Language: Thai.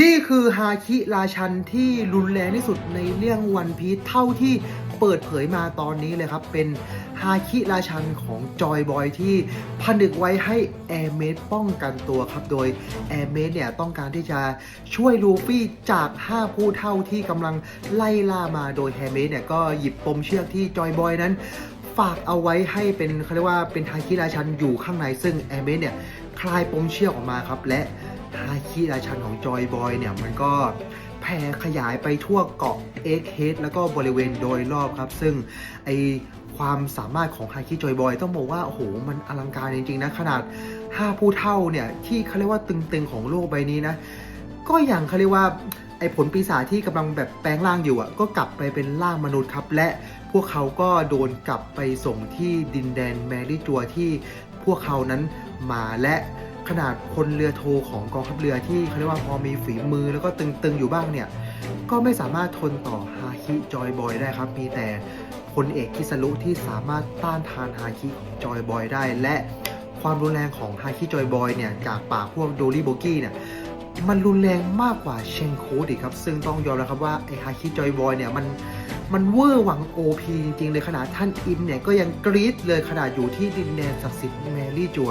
นี่คือฮาคิราชันที่รุนแรงที่สุดในเรื่องวันพีทเท่าที่เปิดเผยมาตอนนี้เลยครับ เป็นฮาคิราชันของจอยบอยที่ผนึกไว้ให้แอร์เมดป้องกันตัวครับ โดยแอร์เมดเนี่ยต้องการที่จะช่วยลูฟี่จาก 5 ผู้เท่าที่กำลังไล่ล่ามาโดยแฮร์เมดเนี่ยก็หยิบปมเชือกที่จอยบอยนั้นฝากเอาไว้ให้เป็นเขาเรียกว่าเป็นฮาคิราชันอยู่ข้างในซึ่งแอร์เมดเนี่ยคลายปมเชือกออกมาครับและ ฮาคิราชันของจอยบอยเนี่ยมันก็แผ่ขยายไปทั่วเกาะเอ็กเฮดแล้วก็บริเวณโดยรอบครับ ซึ่งไอความสามารถของฮาคิจอยบอยต้องบอกว่าโอ้โหมันอลังการจริง ๆ นะ ขนาด 5 ผู้เท่าเนี่ยที่เขาเรียกว่าตึงๆ ของโลกใบนี้นะ ก็อย่างเขาเรียกว่าไอผลปีศาจที่กำลังแบบแปลงร่างอยู่อะก็กลับไปเป็นร่างมนุษย์ครับ และพวกเขาก็โดนกลับไปส่งที่ดินแดนแมรี่จัวที่พวกเขานั้นมาและ ขนาดพลเรือโทของกองทัพเรือที่เขาเรียกว่าพอมีฝีมือแล้วก็ตึงๆอยู่บ้างเนี่ย ก็ไม่สามารถทนต่อฮาคิจอยบอยได้ครับ มีแต่พลเอกคิสรุที่สามารถต้านทานฮาคิของจอยบอยได้ และความรุนแรงของฮาคิจอยบอยเนี่ยจากปากพวกโดลี่โบกี้เนี่ยมันรุนแรงมากกว่าเชนโคดอีครับ ซึ่งต้องยอมรับครับว่าไอฮาคิจอยบอยเนี่ยมันมันเวอร์หวัง OP จริงๆเลยขนาดท่านอิมเนี่ยก็ยังกรี๊ดเลยขนาดอยู่ที่ดินแดนศักดิ์สิทธิ์แมรี่จัว